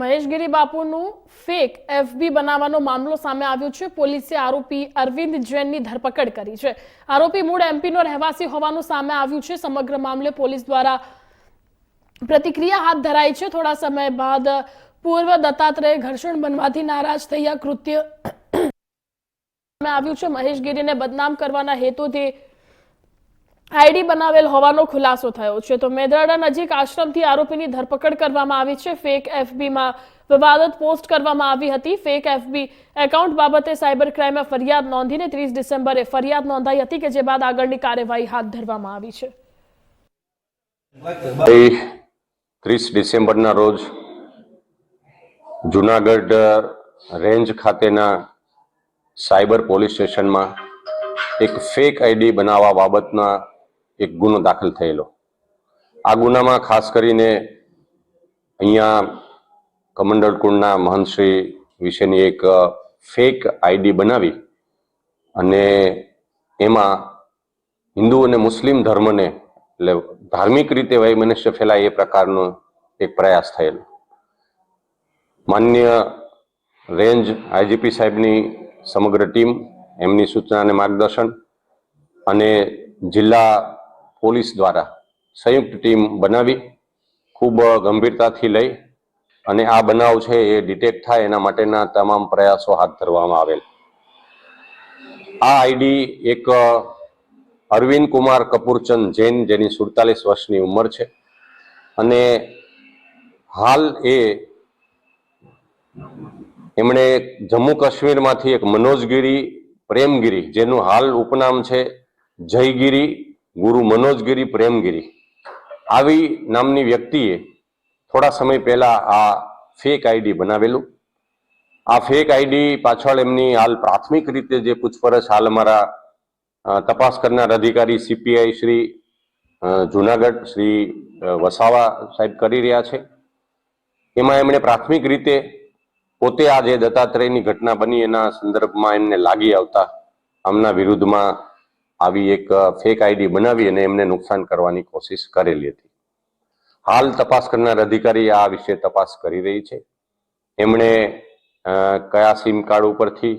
મહેશગીરી બાપુનું fake FB બનાવવાનો મામલો સામે આવ્યો છે. પોલીસે આરોપી અરવિંદ જૈનની ધરપકડ કરી છે. આરોપી મૂળ એમપીનો રહેવાસી હોવાનું સામે આવ્યું છે. સમગ્ર મામલે પોલીસ દ્વારા પ્રતિક્રિયા હાથ ધરાઈ છે. થોડા સમય બાદ પૂર્વ દત્તાત્રેય ઘર્ષણ બનવાથી નારાજ થયા કૃત્ય આવ્યું છે. મહેશગીરીને બદનામ કરવાના હેતુથી આઈડી બનાવેલ હોવાનો ખુલાસો થયો છે. તો મેદરડા નજીક આશ્રમથી આરોપીની ધરપકડ કરવામાં આવી છે. ફેક એફબીમાં વિવાદત પોસ્ટ કરવામાં આવી હતી. ફેક એફબી એકાઉન્ટ બાબતે સાયબર ક્રાઇમે ફરિયાદ નોંધીને ત્રીસ ડિસેમ્બરે ફરિયાદ નોંધાઈ હતી કે જે બાદ આગળની કાર્યવાહી હાથ ધરવામાં આવી છે. ત્રીસ ડિસેમ્બરના રોજ જુનાગઢ રેન્જ ખાતેના સાયબર પોલીસ સ્ટેશનમાં એક ફેક આઈડી બનાવવા બાબતના એક ગુનો દાખલ થયેલો. આ ગુનામાં ખાસ કરીને અહીંયા કમંડળ કુળના મહંતશ્રી વિશેની એક ફેક આઈડી બનાવી અને એમાં હિન્દુ અને મુસ્લિમ ધર્મને, એટલે ધાર્મિક રીતે વૈમનસ્ય ફેલાય એ પ્રકારનો એક પ્રયાસ થયેલો. માન્ય રેન્જ આઈજીપી સાહેબની સમગ્ર ટીમ, એમની સૂચના અને માર્ગદર્શન અને જિલ્લા પોલીસ દ્વારા સંયુક્ત ટીમ બનાવી, ખૂબ ગંભીરતાથી લઈ અને આ બનાવ છે એ ડિટેક્ટ થાય એના માટેના તમામ પ્રયાસો હાથ ધરવામાં આવેલ. આ આઈડી એક અરવિંદ કુમાર કપૂરચંદ જૈન જેની સુડતાલીસ વર્ષની ઉંમર છે અને હાલ એ એમણે જમ્મુ કાશ્મીરમાંથી એક મનોજગીરી પ્રેમગીરી જેનું હાલ ઉપનામ છે જયગીરી ગુરુ મનોજગીરી પ્રેમગીરી. આવી નામની વ્યક્તિએ થોડા સમય પહેલા આ ફેક આઈડી બનાવેલું. આ ફેક આઈડી પાછળ એમની હાલ પ્રાથમિક રીતે જે પૂછપરછ હાલ અમારા તપાસ કરનાર અધિકારી સીપીઆઈ શ્રી જુનાગઢ શ્રી વસાવા સાહેબ કરી રહ્યા છે. એમાં એમણે પ્રાથમિક રીતે પોતે આ જે દત્તાત્રેયની ઘટના બની એના સંદર્ભમાં એમને લાગી આવતા આમના વિરુદ્ધમાં આવી એક ફેક આઈડી બનાવી અને એમને નુકસાન કરવાની કોશિશ કરેલી હતી. હાલ તપાસ કરનાર અધિકારી આ વિશે તપાસ કરી રહી છે. એમણે કયા સિમ કાર્ડ ઉપરથી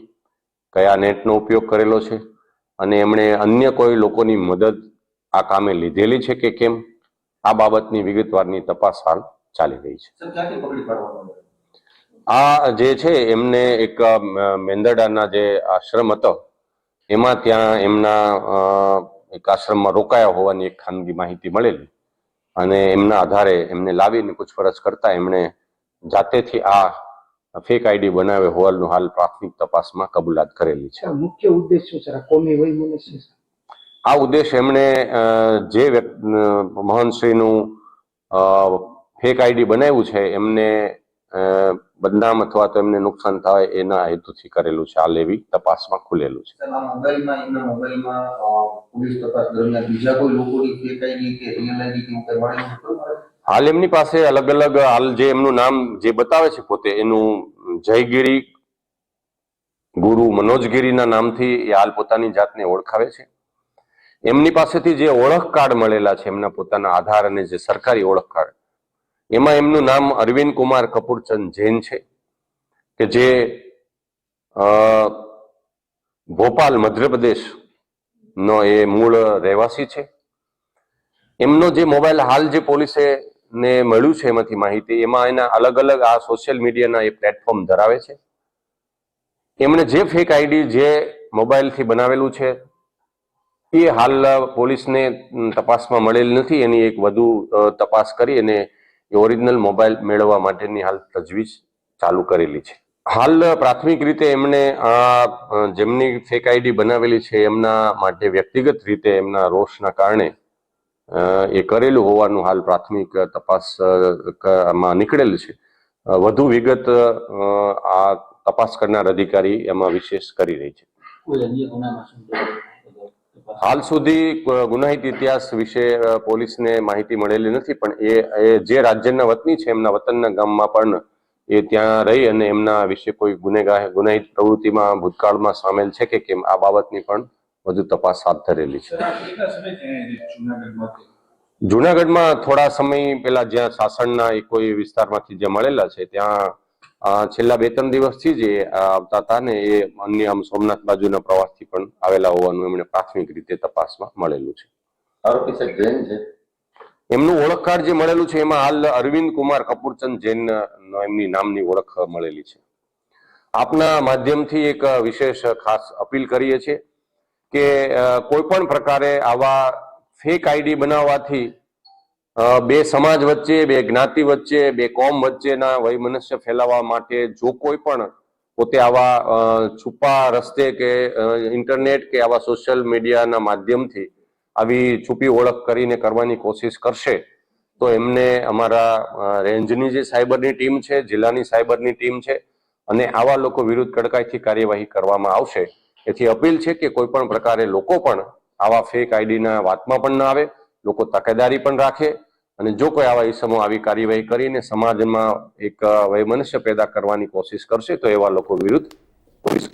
કયા નેટનો ઉપયોગ કરેલો છે અને એમણે અન્ય કોઈ લોકોની મદદ આ કામે લીધેલી છે કે કેમ? આ બાબતની વિગતવારની તપાસ હાલ ચાલી રહી છે. આ જે છે એમને એક મેંદરડાના જે આશ્રમ હતો એમાં ત્યાં એમના એક આશ્રમમાં રોકાયા હોવાની એક ખાનગી માહિતી મળેલી અને એમના આધારે એમને લાવીને પૂછપરછ કરતા એમણે જાતેથી આ ફેક આઈડી બનાવે હોવાનું હાલ પ્રાથમિક તપાસમાં કબૂલાત કરેલી છે. મુખ્ય ઉદ્દેશ શું છે? કોમી વય છે? આ ઉદ્દેશ એમણે જે મહંતશ્રીનું ફેક આઈડી બનાવ્યું છે એમને બદનામ અથવા તો એમને નુકસાન થાય એના હેતુથી કરેલું છે. હાલ એવી તપાસમાં ખુલેલું છે. આ? હાલ એમની પાસે અલગ અલગ હાલ જે એમનું નામ જે બતાવે છે પોતે એનું જયગીરી ગુરુ મનોજગીરીના નામથી એ હાલ પોતાની જાતને ઓળખાવે છે. એમની પાસેથી જે ઓળખ કાર્ડ મળેલા છે એમના પોતાના આધાર અને જે સરકારી ઓળખ કાર્ડ એમાં એમનું નામ અરવિંદ કુમાર કપૂરચંદ જૈન છે, કે જે ભોપાલ મધ્યપ્રદેશ નો એ મૂળ રહેવાસી છે. એમનો જે મોબાઈલ હાલ જે પોલીસે ને મળ્યું છે એમાંથી માહિતી, એમાં એના અલગ અલગ આ સોશિયલ મીડિયાના એ પ્લેટફોર્મ ધરાવે છે. એમણે જે ફેક આઈડી જે મોબાઈલથી બનાવેલું છે, એ હાલ પોલીસને તપાસમાં મળેલ નથી. એની એક વધુ તપાસ કરી અને એ ઓરિજિનલ મોબાઈલ મેળવવા માટેની હાલ તજવીજ ચાલુ કરેલી છે. હાલ પ્રાથમિક રીતે એમણે જેમની ફેક આઈડી બનાવેલી છે એમના માટે વ્યક્તિગત રીતે એમના રોષના કારણે એ કરેલું હોવાનું હાલ પ્રાથમિક તપાસ અ, માં નીકળેલ છે. વધુ વિગત આ તપાસ કરનાર અધિકારી એમાં વિશેષ કરી રહી છે કોઈ અન્ય ગુનામાં સંડોવાયેલો તપાસ હાલ સુધી ગુનાહિત ઇતિહાસ વિશે પોલીસને માહિતી મળેલી નથી પણ એ જે રાજ્યના વતની છે એમના વતનના ગામમાં પણ એ ત્યાં રહી અને એમના વિશે કોઈ ગુનેગાર ગુનાહિત પ્રવૃત્તિમાં ભૂતકાળમાં સામેલ છે કે કેમ આ બાબતની પણ વધુ તપાસ હાથ ધરેલી છે. જુનાગઢમાં થોડા સમય પહેલા જ્યાં સાસણના એ કોઈ વિસ્તારમાંથી જે મળેલા છે ત્યાં છેલ્લા બે ત્રણ દિવસથી જ એ આવતા હતા ને એ અન્ય આમ સોમનાથ બાજુના પ્રવાસથી પણ આવેલા હોવાનું એમણે પ્રાથમિક રીતે તપાસમાં મળેલું છે. આરોપી સાહેબ જૈન છે? એમનું ઓળખ કાર્ડ જે મળેલું છે એમાં હાલ અરવિંદ કુમાર કપૂરચંદ જૈન એમની નામની ઓળખ મળેલી છે. આપના માધ્યમથી એક વિશેષ ખાસ અપીલ કરીએ છીએ કે કોઈ પણ પ્રકારે આવા ફેક આઈડી બનાવવાથી બે સમાજ વચ્ચે, બે જ્ઞાતિ વચ્ચે, બે કોમ વચ્ચેના વૈમનસ્ય ફેલાવવા માટે જો કોઈ પણ પોતે આવા છુપા રસ્તે કે ઇન્ટરનેટ કે આવા સોશિયલ મીડિયાના માધ્યમથી આવી છુપી ઓળખ કરીને કરવાની કોશિશ કરશે, તો એમને અમારા રેન્જની જે સાયબરની ટીમ છે, જિલ્લાની સાયબરની ટીમ છે, અને આવા લોકો વિરુદ્ધ કડકાઈથી કાર્યવાહી કરવામાં આવશે. એથી અપીલ છે કે કોઈ પણ પ્રકારે લોકો પણ આવા ફેક આઈડીના વાતમાં પણ ના આવે, લોકો તકેદારી પણ રાખે અને જો કોઈ આવા ઈસમો આવી કાર્યવાહી કરીને સમાજમાં એક વૈમનસ્ય પેદા કરવાની કોશિશ કરશે, તો એવા લોકો વિરુદ્ધ